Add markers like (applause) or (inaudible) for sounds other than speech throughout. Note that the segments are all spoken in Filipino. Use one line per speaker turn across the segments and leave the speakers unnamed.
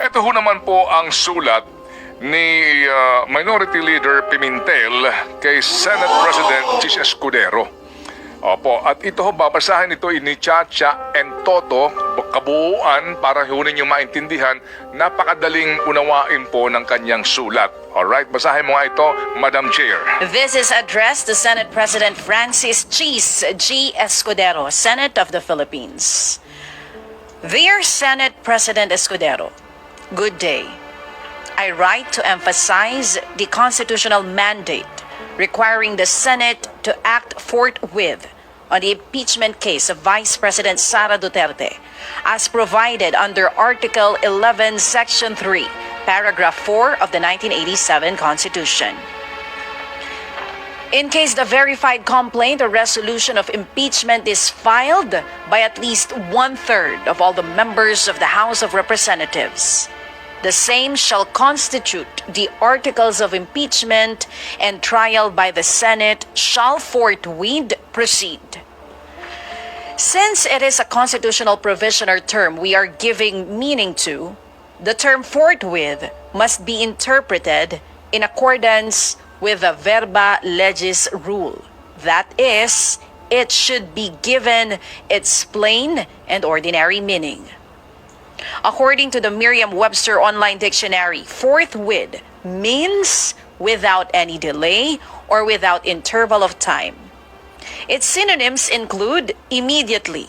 Ito ho naman po ang sulat ni uh, Minority Leader Pimentel kay Senate President Chis Escudero. Opo, at ito ho, babasahin ito ni Chacha and Toto, kabuuan para ho ninyo maintindihan, napakadaling unawain po ng kanyang sulat. Alright, basahin mo nga ito, Madam Chair.
This is addressed to Senate President Francis Cheese G. Escudero, Senate of the Philippines. Dear Senate President Escudero, good day. I write to emphasize the constitutional mandate requiring the Senate to act forthwith on the impeachment case of Vice President Sara Duterte as provided under Article 11, Section 3, Paragraph 4 of the 1987 Constitution. In case the verified complaint or resolution of impeachment is filed by at least one third of all the members of the House of Representatives, the same shall constitute the articles of impeachment and trial by the Senate shall forthwith proceed. Since it is a constitutional provision or term we are giving meaning to, the term forthwith must be interpreted in accordance with the verba legis rule. That is, it should be given its plain and ordinary meaning. According to the Merriam Webster Online Dictionary, forthwith means without any delay or without interval of time. Its synonyms include immediately,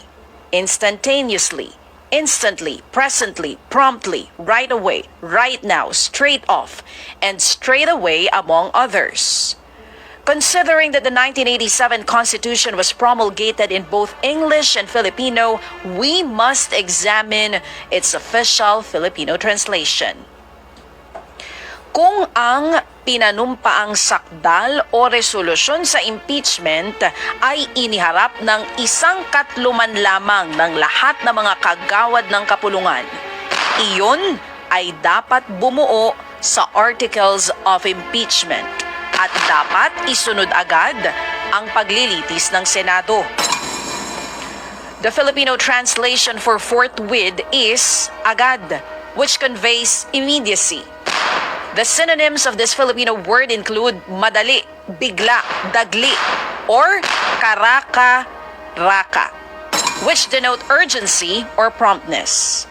instantaneously, instantly, presently, promptly, right away, right now, straight off, and straight away, among others. Considering that the 1987 Constitution was promulgated in both English and Filipino, we must examine its official Filipino translation. Kung ang pinanumpaang sakdal o resolusyon sa impeachment ay iniharap ng isang katluman lamang ng lahat ng mga kagawad ng kapulungan, iyon ay dapat bumuo sa Articles of Impeachment at dapat isunod agad ang paglilitis ng Senado. The Filipino translation for forthwith is agad, which conveys immediacy. The synonyms of this Filipino word include madali, bigla, dagli, or karaka-raka, which denote urgency or promptness.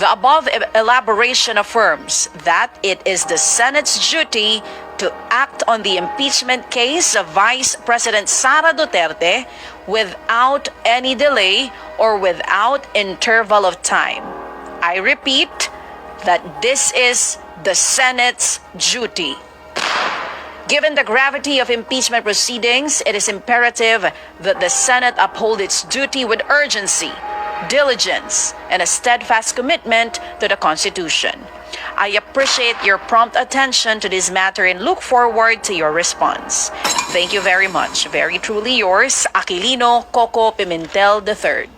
The above elaboration affirms that it is the Senate's duty to act on the impeachment case of Vice President Sara Duterte without any delay or without interval of time. I repeat that this is the Senate's duty. Given the gravity of impeachment proceedings, it is imperative that the Senate uphold its duty with urgency, diligence, and a steadfast commitment to the Constitution. I appreciate your prompt attention to this matter and look forward to your response. Thank you very much. Very truly yours, Aquilino Coco Pimentel III.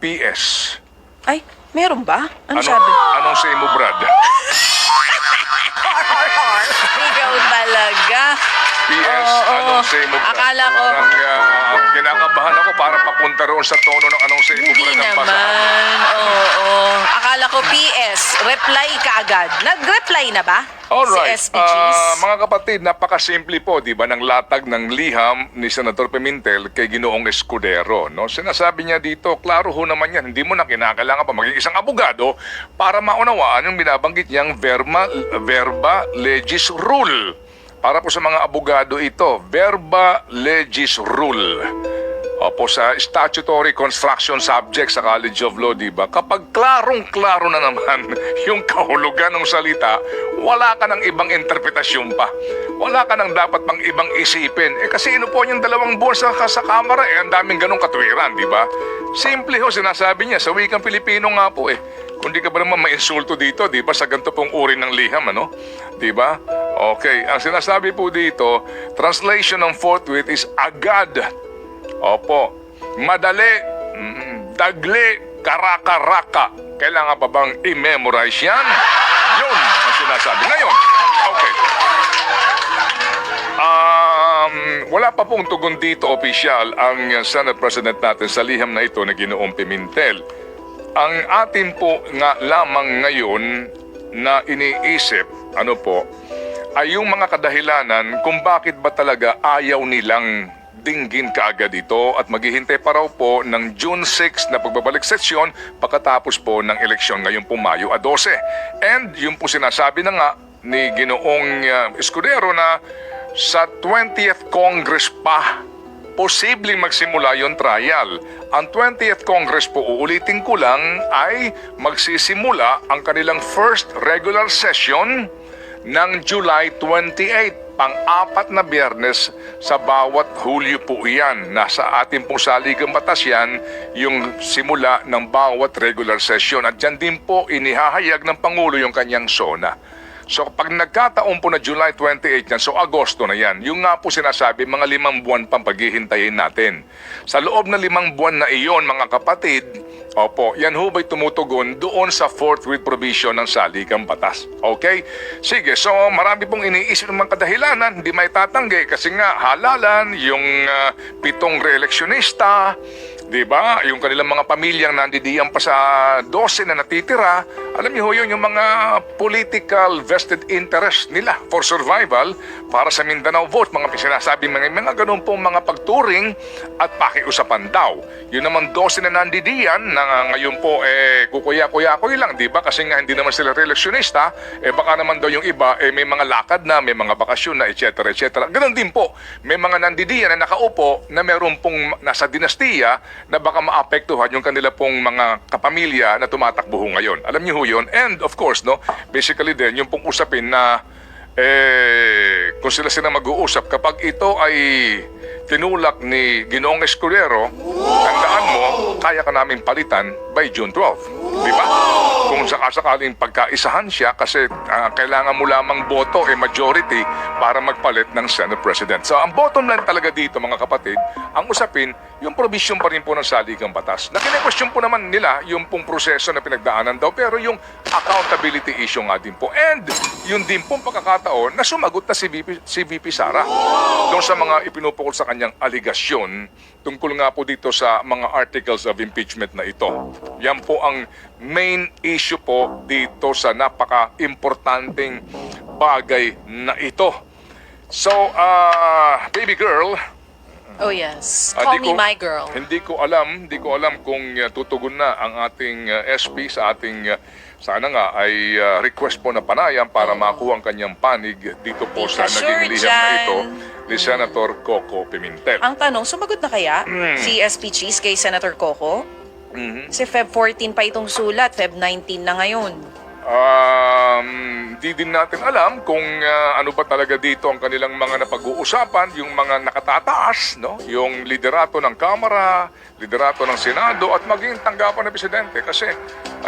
PS.
Ay, meron ba? Ano,
Ano,
sabi?
anong say mo, Brad? (laughs) PS,
Oo,
anong say mo?
Akala ko-
Parang ah, kinakabahan ako para papunta roon sa tono ng anong say mo,
Hindi
ang
naman. Oo. Akala ko PS, reply ka agad. Nag-reply na ba?
Alright.
Si SPGs?
Ah, mga kapatid, napakasimple po, di ba, ng latag ng liham ni Senator Pimentel kay Ginoong Escudero. No? Sinasabi niya dito, klaro ho naman yan, hindi mo na kinakailangan pa maging isang abogado para maunawaan yung binabanggit niyang verba, verba legis rule. Para po sa mga abogado ito, verba legis rule. Opo, sa statutory construction subject sa College of Law, di ba? Kapag klarong-klaro na naman (laughs) yung kahulugan ng salita, wala ka ng ibang interpretasyon pa. Wala ka ng dapat pang ibang isipin. Eh kasi ino po yung dalawang buwan sa, sa kamera, eh ang daming ganong katwiran, di ba? Simple ho, sinasabi niya, sa wikang Pilipino nga po eh. Kung di ka ba naman mainsulto dito, di ba, sa ganito pong uri ng liham, ano? Di ba? Okay, ang sinasabi po dito, translation ng forthwith is agad. Opo. Madali, dagli, karaka-raka. Kailangan pa bang i-memorize yan? Yun ang sinasabi. Ngayon, okay. Um, wala pa pong tugon dito opisyal ang Senate President natin sa liham na ito na ginoong Pimentel. Ang atin po nga lamang ngayon na iniisip, ano po, ay yung mga kadahilanan kung bakit ba talaga ayaw nilang dinggin kaagad ito at maghihintay pa raw po ng June 6 na pagbabalik sesyon pagkatapos po ng eleksyon ngayong po Mayo a 12. And yung po sinasabi na nga ni Ginoong uh, Escudero na sa 20th Congress pa posibleng magsimula yung trial. Ang 20th Congress po, uulitin ko lang, ay magsisimula ang kanilang first regular session ng July 28 pang-apat na biyernes sa bawat Hulyo po iyan. Nasa ating pong saligang batas yan, yung simula ng bawat regular session. At dyan din po inihahayag ng Pangulo yung kanyang SONA. So pag nagkataon po na July 28 yan, so Agosto na yan. Yung nga po sinasabi, mga limang buwan pang paghihintayin natin. Sa loob na limang buwan na iyon, mga kapatid, opo, yan ho ba'y tumutugon doon sa fourth with provision ng saligang batas. Okay? Sige, so marami pong iniisip ng mga kadahilanan, hindi may tatanggi kasi nga halalan, yung ah, pitong reeleksyonista, Di ba? Yung kanilang mga pamilyang nandidiyan pa sa 12 na natitira, alam niyo ho yun, yung mga political vested interest nila for survival para sa Mindanao vote. Mga sinasabi mga, mga ganun pong mga pagturing at pakiusapan daw. Yun naman 12 na nandidiyan na ngayon po eh kukuya-kuya-kuya lang, di ba? Kasi nga hindi naman sila reeleksyonista, eh baka naman daw yung iba eh may mga lakad na, may mga bakasyon na, etc. etc. Ganun din po, may mga nandidiyan na nakaupo na meron pong nasa dinastiya na baka maapektuhan yung kanila pong mga kapamilya na tumatakbo ho ngayon. Alam niyo ho yun. And of course, no, basically din, yung pong usapin na eh, kung sila sila mag-uusap, kapag ito ay tinulak ni Ginoong Escudero, tandaan mo, kaya ka namin palitan by June 12. Di ba? Kung sakasakaling pagkaisahan siya kasi ah, kailangan mo lamang boto eh majority para magpalit ng Senate President. So ang bottom line talaga dito mga kapatid, ang usapin, yung provision pa rin po ng saligang batas. Na kine-question po naman nila yung pong proseso na pinagdaanan daw pero yung accountability issue nga din po. And yun din pong pagkakataon na sumagot na si VP, si VP Sara doon sa mga ipinupukol sa kanyang aligasyon tungkol nga po dito sa mga articles of impeachment na ito. Yan po ang main issue po dito sa napaka-importanting bagay na ito. So, ah, baby girl,
Oh yes.
Ah,
Call
di
me
ko-
my girl.
Hindi ko alam, hindi ko alam kung uh, tutugon na ang ating uh, SP sa ating uh, sana nga ay uh, request po na panayam para makuha ang kanyang panig dito po
Di
sa
ka
naging
sure
liham na ito ni Senator Coco Pimentel.
Ang tanong, sumagot na kaya
Hmm.
si SP Cheese kay Senator Coco?
Mhm.
Kasi Feb 14 pa itong sulat, Feb 19 na ngayon.
Um, di din natin alam kung uh, ano ba talaga dito ang kanilang mga napag-uusapan, yung mga nakatataas, no? yung liderato ng Kamara, liderato ng Senado, at maging tanggapan ng Presidente. Kasi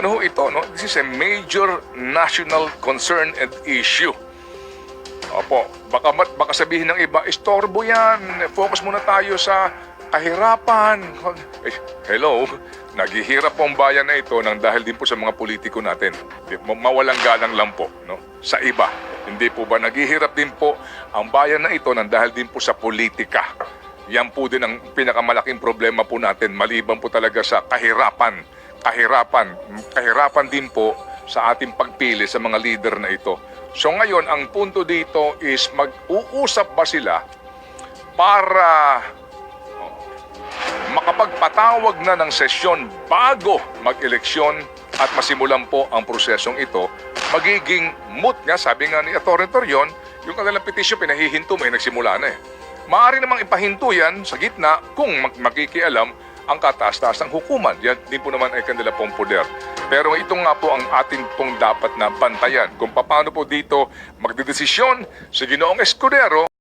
ano ho ito, no? this is a major national concern and issue. Opo, baka, baka sabihin ng iba, istorbo yan, focus muna tayo sa kahirapan. Eh, hello, naghihirap po ang bayan na ito nang dahil din po sa mga politiko natin. Mawalang galang lang po no? sa iba. Hindi po ba naghihirap din po ang bayan na ito nang dahil din po sa politika. Yan po din ang pinakamalaking problema po natin maliban po talaga sa kahirapan. Kahirapan. Kahirapan din po sa ating pagpili sa mga leader na ito. So ngayon, ang punto dito is mag-uusap ba sila para makapagpatawag na ng sesyon bago mag-eleksyon at masimulan po ang prosesong ito, magiging moot nga, sabi nga ni Atty. Torion, yung kanilang petisyon pinahihinto mo, eh, nagsimula na eh. Maaari namang ipahinto yan sa gitna kung mag- makikialam ang kataas-taas ng hukuman. Yan din po naman ay kanila pong poder. Pero ito nga po ang ating pong dapat na bantayan. Kung paano po dito magdedesisyon si Ginoong Escudero